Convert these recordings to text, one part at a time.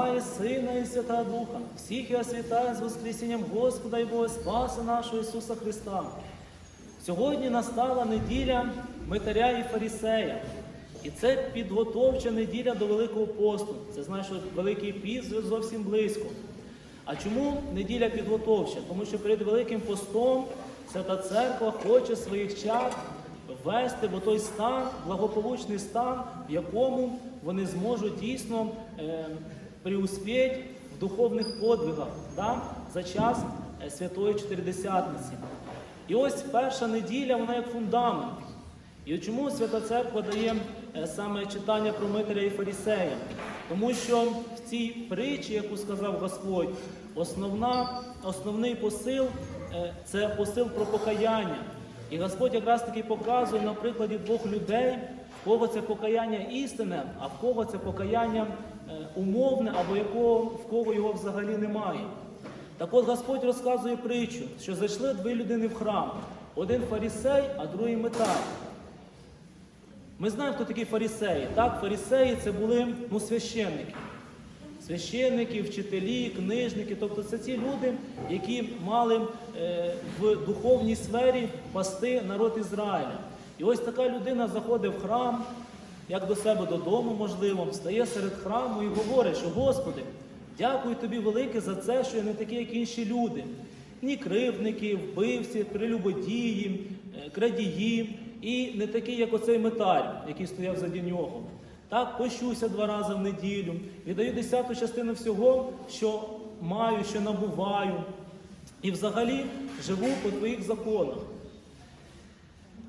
Отця і Сина і Святого Духа, всіх я святаю з Воскресінням Господа і Бога Спаса нашого Ісуса Христа. Сьогодні настала неділя Митаря і Фарісея. І це підготовча неділя до Великого посту. Це знаєш, що Великий піст зовсім близько. А чому неділя підготовча? Тому що перед Великим постом Свята Церква хоче своїх чад ввести в той стан, благополучний стан, в якому вони зможуть дійсно е, преуспіть в духовних подвигах да, за час е, Святої Чотиридесятниці. І ось перша неділя, вона як фундамент. І чому Свята Церква дає е, саме читання про Митря і Фарісея? Тому що в цій притчі, яку сказав Господь, основна, основний посил е, це посил про покаяння. І Господь якраз таки показує на прикладі двох людей, в кого це покаяння істинне, а в кого це покаяння е, умовне, або якого, в кого його взагалі немає. Так от Господь розказує притчу, що зайшли дві людини в храм: один фарісей, а другий митар. Ми знаємо, хто такі фарісеї. Так, фарісеї це були ну, священники. Священники, вчителі, книжники, тобто це ті люди, які мали е, в духовній сфері пасти народ Ізраїля. І ось така людина заходить в храм, як до себе додому, можливо, стає серед храму і говорить, що Господи, дякую тобі велике за це, що я не такий, як інші люди. Ні кривдники, вбивці, прелюбодії, е, крадії, і не такий, як оцей металь, який стояв заді нього. Так, пощуся два рази в неділю, віддаю десяту частину всього, що маю, що набуваю, і взагалі живу по твоїх законах.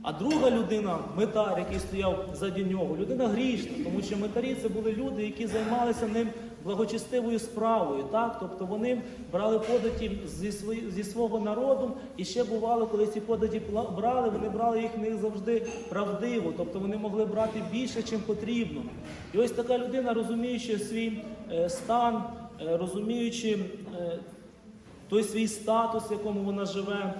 А друга людина, метар, який стояв заді нього, людина грішна, тому що метарі це були люди, які займалися ним благочестивою справою. Так? Тобто вони брали податі зі, свої, зі свого народу, і ще бувало, коли ці податі брали, вони брали їх не завжди правдиво, тобто вони могли брати більше, чим потрібно. І ось така людина, розуміючи свій е, стан, е, розуміючи е, той свій статус, в якому вона живе,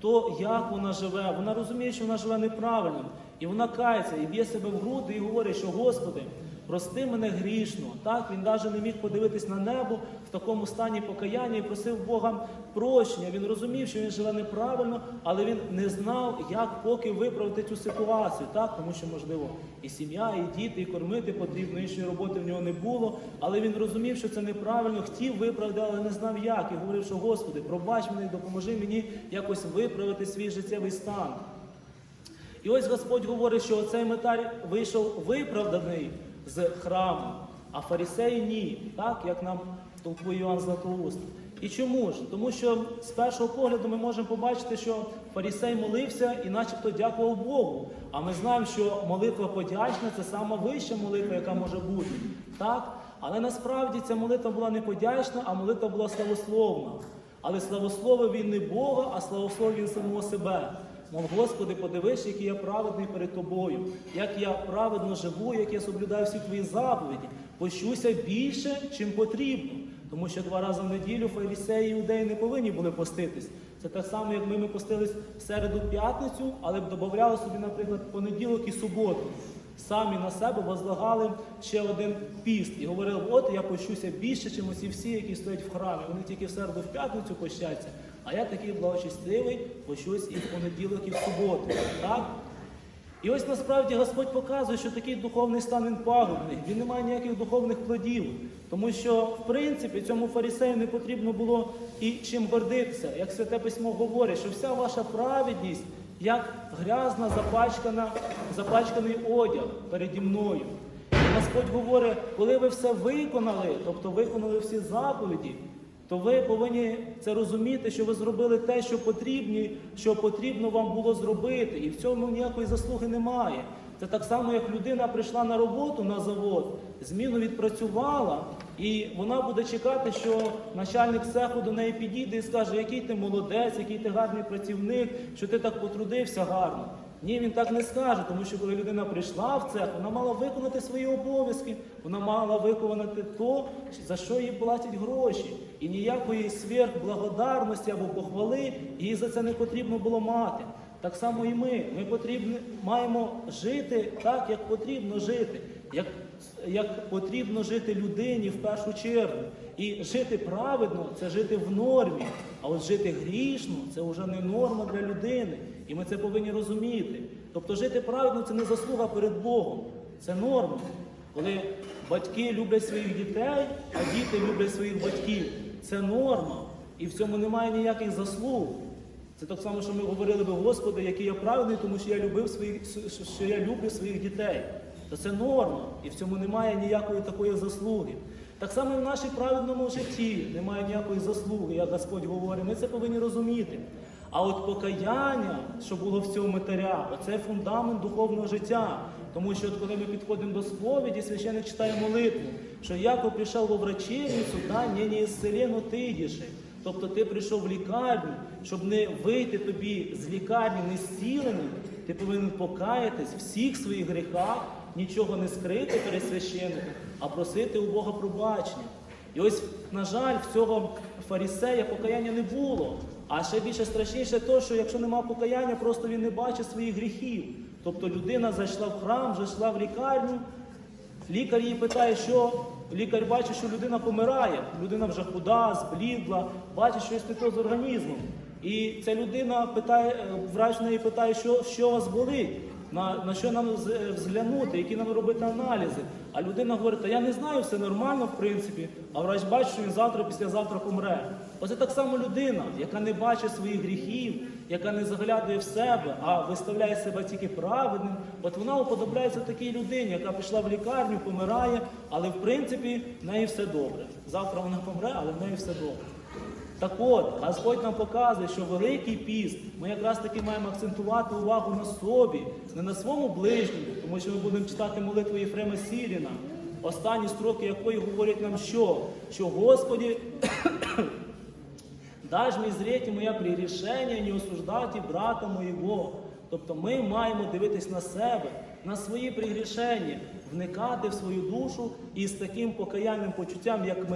то як вона живе, вона розуміє, що вона живе неправильно. І вона кається і б'є себе в груди і говорить, що Господи, прости мене грішно. Так, він навіть не міг подивитись на небо в такому стані покаяння і просив Бога прощення. Він розумів, що він живе неправильно, але він не знав, як поки виправити цю ситуацію. Так, тому що, можливо, і сім'я, і діти, і кормити потрібно, іншої роботи в нього не було. Але він розумів, що це неправильно, хотів виправити, але не знав як. І говорив, що Господи, пробач мене допоможи мені якось виправити свій життєвий стан. І ось Господь говорить, що оцей метар вийшов виправданий з храму, а фарисеї ні, так як нам толкує Іоанн Златоуст. І чому ж? Тому що з першого погляду ми можемо побачити, що фарисей молився і начебто дякував Богу. А ми знаємо, що молитва подячна це сама вища молитва, яка може бути. Так? Але насправді ця молитва була не подячна, а молитва була славословна. Але славословив він не Бога, а славословив він самого себе. Мов, Господи, подивись, який я праведний перед тобою, як я праведно живу, як я соблюдаю всі твої заповіді. Пощуся більше, чим потрібно. Тому що два рази в неділю фарисеї і іудеї не повинні були поститись. Це так само, як ми, ми постились в середу п'ятницю, але б додавали собі, наприклад, понеділок і суботу. Самі на себе возлагали ще один піст і говорили, от я пощуся більше, ніж усі всі, які стоять в храмі. Вони тільки в середу в п'ятницю пощаться, а я такий благочестивий, пощусь і в понеділок, і в суботу. Так? І ось насправді Господь показує, що такий духовний стан він пагубний, він не має ніяких духовних плодів. Тому що, в принципі, цьому фарисею не потрібно було і чим гордитися. Як Святе Письмо говорить, що вся ваша праведність, як грязна, запачкана, запачканий одяг переді мною. І Господь говорить, коли ви все виконали, тобто виконали всі заповіді, то ви повинні це розуміти, що ви зробили те, що потрібні, що потрібно вам було зробити, і в цьому ніякої заслуги немає. Це так само, як людина прийшла на роботу на завод, зміну відпрацювала, і вона буде чекати, що начальник цеху до неї підійде і скаже, який ти молодець, який ти гарний працівник, що ти так потрудився гарно. Ні, він так не скаже, тому що коли людина прийшла в цех, вона мала виконати свої обов'язки, вона мала виконати то, за що їй платять гроші. І ніякої сверхблагодарності або похвали їй за це не потрібно було мати. Так само і ми. Ми потрібно, маємо жити так, як потрібно жити. Як як потрібно жити людині в першу чергу. І жити праведно це жити в нормі. А от жити грішно це вже не норма для людини. І ми це повинні розуміти. Тобто жити праведно це не заслуга перед Богом, це норма. Коли батьки люблять своїх дітей, а діти люблять своїх батьків, це норма. І в цьому немає ніяких заслуг. Це так само, що ми говорили би, Господи, який я праведний, тому що я любив своїх, що я люблю своїх дітей. То це норма, і в цьому немає ніякої такої заслуги. Так само в нашій праведному житті немає ніякої заслуги, як Господь говорить. Ми це повинні розуміти. А от покаяння, що було в цього митаря, це фундамент духовного життя. Тому що от коли ми підходимо до сповіді, священник читає молитву, що Яков прийшов во врачельницю, да, не не ісцелено ти йдеш. Тобто ти прийшов в лікарню, щоб не вийти тобі з лікарні не зціленим, ти повинен покаятись всіх своїх гріхах, нічого не скрити перед священником, а просити у Бога пробачення. І ось, на жаль, в цього фарісея покаяння не було. А ще більше страшніше те, що якщо нема покаяння, просто він не бачить своїх гріхів. Тобто людина зайшла в храм, зайшла в лікарню, Лікар її питає, що лікар бачить, що людина помирає. Людина вже худа, зблідла, бачить щось таке з організмом. І ця людина питає, е, врач неї питає, що, що вас болить, на, на що нам е, взглянути, які нам робити аналізи. А людина говорить, та я не знаю, все нормально, в принципі. А врач бачить, що він завтра, післязавтра помре. Оце так само людина, яка не бачить своїх гріхів, яка не заглядує в себе, а виставляє себе тільки праведним. От вона уподобляється такій людині, яка пішла в лікарню, помирає, але в принципі в неї все добре. Завтра вона помре, але в неї все добре. Так от, Господь нам показує, що великий піст ми якраз таки маємо акцентувати увагу на собі, не на своєму ближньому, тому що ми будемо читати молитву Єфрема Сіріна, останні строки якої говорять нам що? Що Господі Даж мені зріти моє прирішення, не осуждати брата моєго. Тобто ми маємо дивитись на себе, на свої пригрішення, вникати в свою душу і з таким покаянним почуттям, як,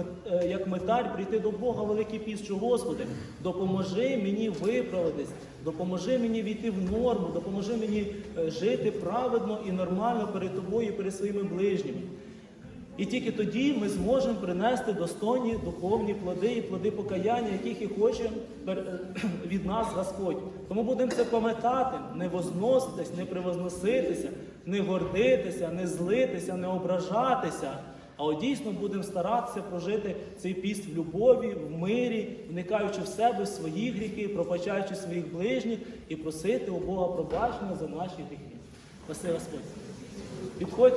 мет, е, прийти до Бога великий піст, що Господи, допоможи мені виправитись, допоможи мені війти в норму, допоможи мені е, жити праведно і нормально перед тобою перед своїми ближніми. І тільки тоді ми зможемо принести достойні духовні плоди і плоди покаяння, яких і хоче від нас Господь. Тому будемо це пам'ятати, не возноситись, не превозноситися, не гордитися, не злитися, не ображатися. А от дійсно будемо старатися прожити цей піст в любові, в мирі, вникаючи в себе, в свої гріхи, пробачаючи своїх ближніх і просити у Бога пробачення за наші гріхи. Спаси Господь. Підходьте.